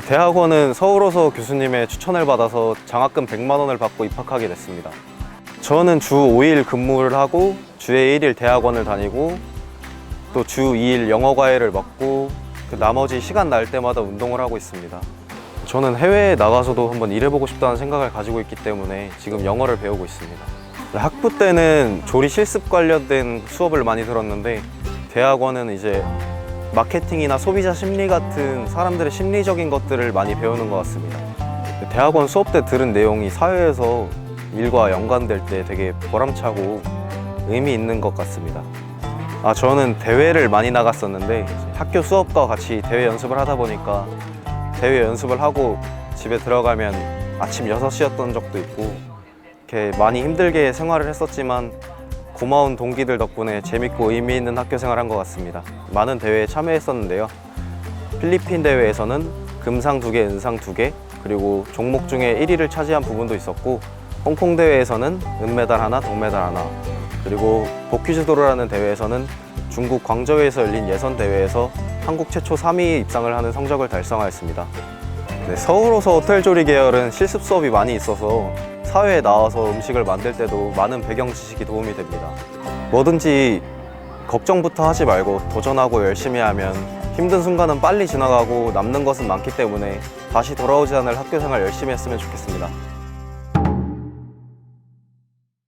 대학원은 서울호서 교수님의 추천을 받아서 장학금 100만 원을 받고 입학하게 됐습니다. 저는 주 5일 근무를 하고 주에 1일 대학원을 다니고 또 주 2일 영어 과외를 맡고 그 나머지 시간 날 때마다 운동을 하고 있습니다. 저는 해외에 나가서도 한번 일해보고 싶다는 생각을 가지고 있기 때문에 지금 영어를 배우고 있습니다. 학부 때는 조리 실습 관련된 수업을 많이 들었는데 대학원은 이제 마케팅이나 소비자 심리 같은 사람들의 심리적인 것들을 많이 배우는 것 같습니다. 대학원 수업 때 들은 내용이 사회에서 일과 연관될 때 되게 보람차고 의미 있는 것 같습니다. 아, 저는 대회를 많이 나갔었는데 학교 수업과 같이 대회 연습을 하다 보니까 대회 연습을 하고 집에 들어가면 아침 6시였던 적도 있고 이렇게 많이 힘들게 생활을 했었지만 고마운 동기들 덕분에 재밌고 의미 있는 학교 생활을 한것 같습니다. 많은 대회에 참여했었는데요. 필리핀 대회에서는 금상 두 개, 은상 두 개, 그리고 종목 중에 1위를 차지한 부분도 있었고 홍콩 대회에서는 은메달 하나, 동메달 하나, 그리고 복퀴즈도로라는 대회에서는 중국 광저우에서 열린 예선 대회에서 한국 최초 3위 입상을 하는 성적을 달성하였습니다. 네, 서울호서 호텔조리 계열은 실습 수업이 많이 있어서 사회에 나와서 음식을 만들 때도 많은 배경 지식이 도움이 됩니다. 뭐든지 걱정부터 하지 말고 도전하고 열심히 하면 힘든 순간은 빨리 지나가고 남는 것은 많기 때문에 다시 돌아오지 않을 학교 생활 열심히 했으면 좋겠습니다.